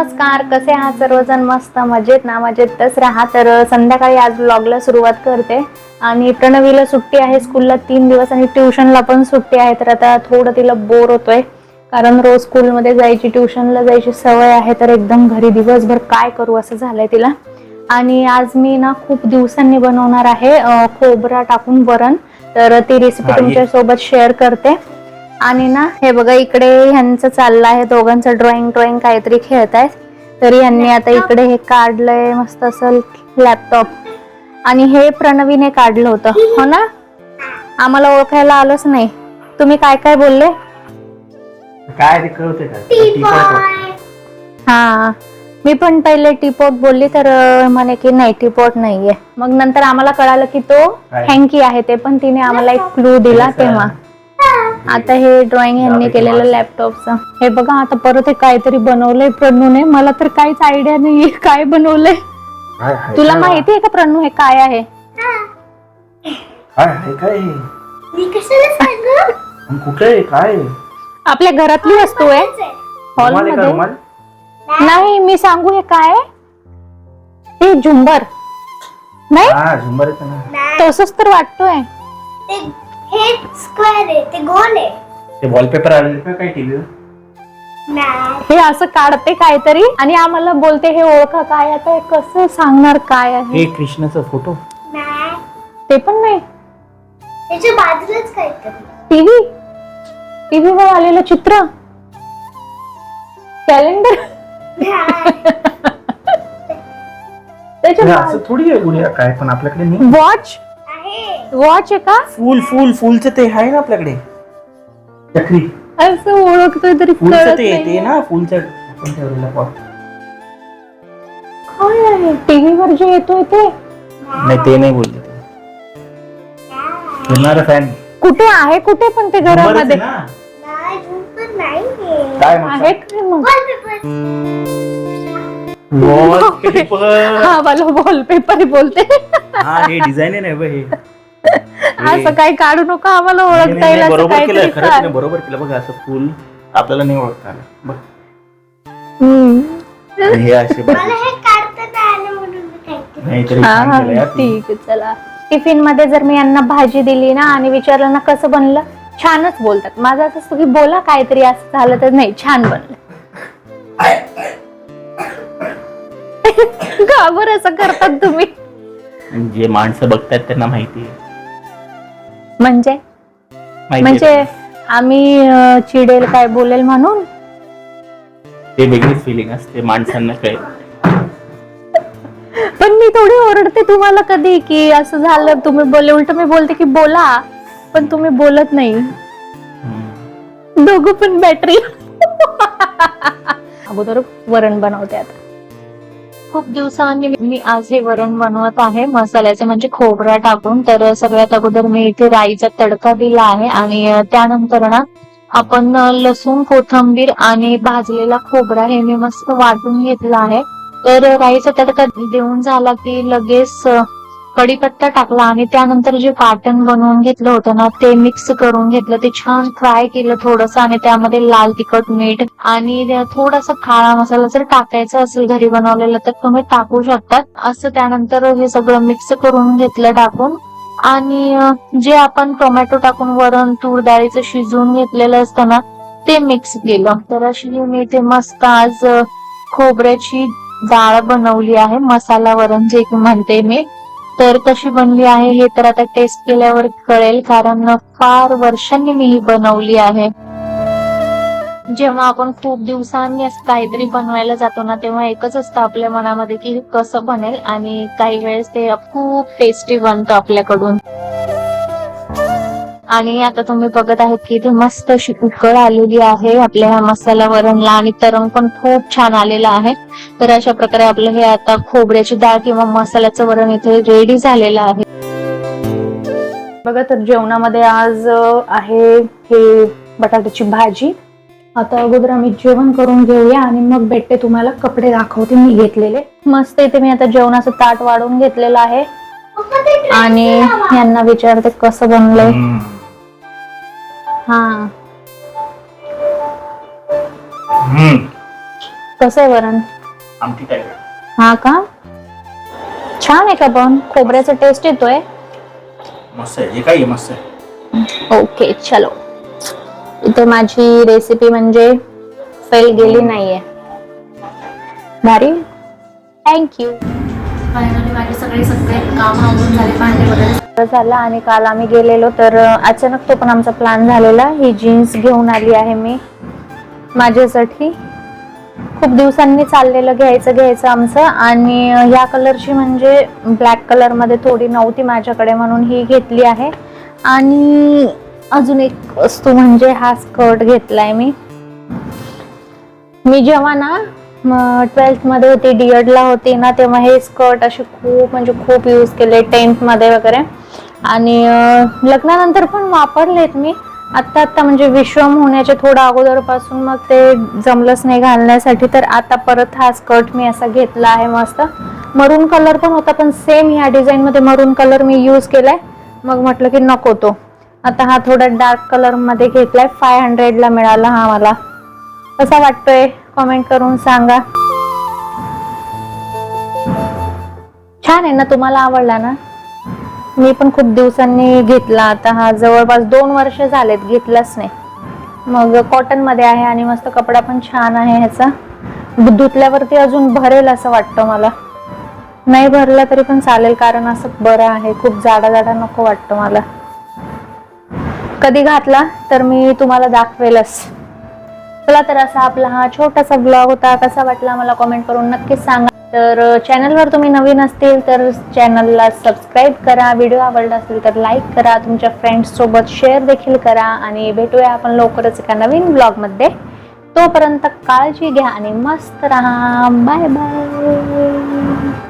नमस्कार कसे आहात सर्वजण? मस्त मजेत ना मजेतच राहा तर संध्याकाळी आज ब्लॉगला सुरुवात करते. आणि प्रणवीला सुट्टी आहे स्कूलला तीन दिवस आणि ट्युशनला पण सुट्टी आहे. तर आता थोडं तिला बोर होतोय. कारण रोज स्कूलमध्ये जायची ट्युशनला जायची सवय आहे तर एकदम घरी दिवसभर काय करू असं झालंय तिला. आणि आज मी ना खूप दिवसांनी बनवणार आहे खोबरा टाकून वरण. तर ती रेसिपी हा, ये. तुमच्यासोबत शेअर करते. आणि ना हे बघा इकडे ह्यांचं चाललं आहे दोघांचं ड्रॉइंग ड्रॉइंग काहीतरी खेळत आहेत. तरी यांनी आता इकडे हे काढलंय मस्त असं लॅपटॉप आणि हे प्रणवीने काढलं होतं हो ना? आम्हाला ओळखायला आलंच नाही. तुम्ही काय काय बोलले? काय कळते हा. मी पण पहिले टीपॉट बोलली तर म्हणे की नाही टीपॉट नाहीये. मग नंतर आम्हाला कळालं की तो? हँकी आहे ते पण तिने आम्हाला एक क्लू दिला तेव्हा. आता हे ड्रॉइंग यांनी केलेलं लॅपटॉपचं हे बघा आता परत हे काहीतरी बनवलंय प्रणूने मला तर काहीच आयडिया नाहीये काय बनवलंय. तुला माहिती आहे का प्रणू हे काय आहे? काय आहे काय? आहे? मी कशाला सांगू? आणि कुठे आहे? काय? आहे? आपल्या घरातली वस्तू आहे. हॉलमध्ये? नाही मी सांगू हे काय आहे? हे झुंबर. नाही? हा तसंच तर वाटतोय. हे स्क्वेअर आहे ते गोल आहे. ते वॉलपेपर आलेले का काय टीव्ही नाही. हे असं काढते काहीतरी आणि आम्हाला बोलते हे ओळखा काय आता हे कसं सांगणार काय आहे? हे कृष्णाचा फोटो नाही. ते पण नाही. त्याच्या बाजूलाच काहीतरी. टीव्ही? टीव्ही वर आलेलं चित्र? कॅलेंडर नाही. त्याच्या असं थोडी आहे गुडिया काय पण आपल्याकडे नाही. वॉच आहे वॉच आहे का? फुल फुल फुलचं ते आहे ना आपल्याकडे. चक्री. असं ओळखतोय तरी फुलचं कळत ते नाही. ते ना फुलचं आपण ठेवलेलं pot. काय आहे? टीव्ही वर जे येतोय ते? नाही ते नाही बोलले ते. फिरणारा फॅन कुठे आहे कुठे पण ते घरामध्ये? नाही काय आहे मग. हा मला वॉलपेपर बोलते. हा हे डिझाईन आहे ना बघ हे. असं काही काढू नका आम्हाला ओळखता येईल असं बरोबर केलं काहीतरी खरंच बरोबर केलं बघ असं फुल आपल्याला नाही ओळखता आलं. बघ. हम्म. आणि हे असे बघ. मला हे काढता नाही आलं म्हणून मी काहीतरी नाहीतरी हा, छान हा, केलं यार तू. ठीक आहे चला. टिफिनमध्ये जर मी यांना भाजी दिली ना आणि विचारलं ना कसं बनलं छानच बोलतात. माझं असं असतं की बोला काहीतरी असं झालं तर नाही छान बनलं. का बरं असं करतात तुम्ही? जे माणसं बघतात त्यांना माहिती आहे. म्हणजे? माहिती म्हणजे. आम्ही अं, चिडेल काय बोलेल म्हणून? ते वेगळीच फिलिंग असते माणसांना कळेल. पण मी थोडी ओरडते तुम्हाला कधी की असं झालं तुम्ही बोलले उलट मी बोलते की बोला पण तुम्ही बोलत नाही. हम्म. दोघं पण बॅटरी अगोदर वरण बनवते आता. खूप दिवसांनी मी आज हे वरण बनवत आहे. मसाल्याचे म्हणजे खोबरा टाकून तर सगळ्यात अगोदर मी इथे राईचा तडका दिला आहे आणि त्यानंतर ना आपण लसूण कोथंबीर आणि भाजलेला खोबरा हे मी मस्त वाटून घेतला आहे. तर राईचा तडका देऊन झाला की लगेच कडीपत्ता टाकला आणि त्यानंतर जे पाटण बनवून घेतलं होतं ना ते मिक्स करून घेतलं. ते छान फ्राय केलं थोडस आणि त्यामध्ये लाल तिखट मीठ आणि थोडासा काळा मसाला जर टाकायचा असेल घरी बनवलेला तर तुम्ही टाकू शकतात. असं त्यानंतर हे सगळं मिक्स करून घेतलं टाकून. आणि जे आपण टोमॅटो टाकून वरण तूर डाळीचं शिजवून घेतलेलं असतं ना ते मिक्स केलं. तर अशी मी ते मस्त आज खोबऱ्याची डाळ बनवली आहे. मसाला वरण जे म्हणते मी. तर कशी बनली आहे हे तर आता टेस्ट केल्यावर कळेल कारण फार वर्षांनी मी ही बनवली आहे. जेव्हा आपण खूप दिवसांनी असं काहीतरी बनवायला जातो ना तेव्हा एकच असतं आपल्या मनामध्ये की कसं बनेल आणि काही वेळेस ते खूप टेस्टी बनतं आपल्याकडून. आणि आता तुम्ही बघत आहात की इथे मस्त अशी उकळ आलेली आहे. आपल्या ह्या मसाला वरणला आणि तरंग पण खूप छान आलेला आहे. तर अशा प्रकारे आपलं हे आता खोबऱ्याची डाळ किंवा मसाल्याचं वरण इथे रेडी झालेलं आहे. बघा तर जेवणामध्ये आज आहे हे बटाट्याची भाजी. आता अगोदर आम्ही जेवण करून घेऊया आणि मग भेटते तुम्हाला कपडे दाखवते मी घेतलेले. मस्त इथे मी आता जेवणाचं ताट वाढवून घेतलेलं आहे. आणि यांना विचारते कसं बनलंय. हा. हम्म. कसं आहे वरण? आमटी. हा का? छान आहे का पण? खोबऱ्याचा टेस्ट येतोय. मस्त आहे. जे काही आहे मस्त आहे. ओके चलो. इथे माझी रेसिपी म्हणजे फेल गेली नाहीये. भारी? थँक्यू फायनली माझे सगळे सगळे काम आवडून झाले भांडे वगैरे झालं आणि काल आम्ही गेलेलो तर अचानक तो पण आमचा प्लॅन झालेला. ही जीन्स घेऊन आली आहे मी माझ्यासाठी. खूप दिवसांनी चाललेलं घ्यायचं घ्यायचं आमचं. आणि ह्या कलरची म्हणजे ब्लॅक कलरमध्ये थोडी नव्हती माझ्याकडे म्हणून ही घेतली आहे. आणि अजून एक वस्तू म्हणजे हा स्कर्ट घेतलाय मी. मी जेव्हा ना मग ट्वेल्थमध्ये होती डी एडला होती ना तेव्हा हे स्कर्ट असे खूप म्हणजे खूप यूज केले टेन्थमध्ये वगैरे. आणि लग्नानंतर पण वापरलेत मी. आत्ता आत्ता म्हणजे विश्वम होण्याच्या थोडा अगोदरपासून मग ते जमलंच नाही घालण्यासाठी तर आता परत हा स्कर्ट मी असा घेतला आहे मस्त. मरून कलर पण होता पण सेम ह्या डिझाईनमध्ये मरून कलर मी यूज केलाय. मग म्हटलं की नको तो. आता हा थोडा डार्क कलरमध्ये घेतलाय. फाय हंड्रेडला मिळाला हा मला. कसा वाटतोय? कमेंट करून सांगा. छान आहे ना तुम्हाला आवडला ना? मी पण खूप दिवसांनी घेतला. आता हा जवळपास दोन वर्ष झालेत घेतलाच नाही. मग कॉटनमध्ये आहे आणि मस्त कपडा पण छान आहे ह्याचा. धुतल्यावरती अजून भरेल असं वाटतं मला. नाही भरला तरी पण चालेल कारण असं बरं आहे. खूप जाडा जाडा नको वाटतं मला. कधी घातला तर मी तुम्हाला दाखवेलच. चला तर असा आपला हा छोटासा ब्लॉग होता. कसा वाटला मला कमेंट करून नक्कीच सांगा. तर चॅनलवर तुम्ही नवीन असतील तर चॅनलला सबस्क्राईब करा. व्हिडिओ आवडला असेल तर लाईक करा. तुमच्या फ्रेंड्ससोबत शेअर देखील करा. आणि भेटूया आपण लवकरच एका नवीन ब्लॉगमध्ये तोपर्यंत काळजी घ्या आणि मस्त राहा. Bye bye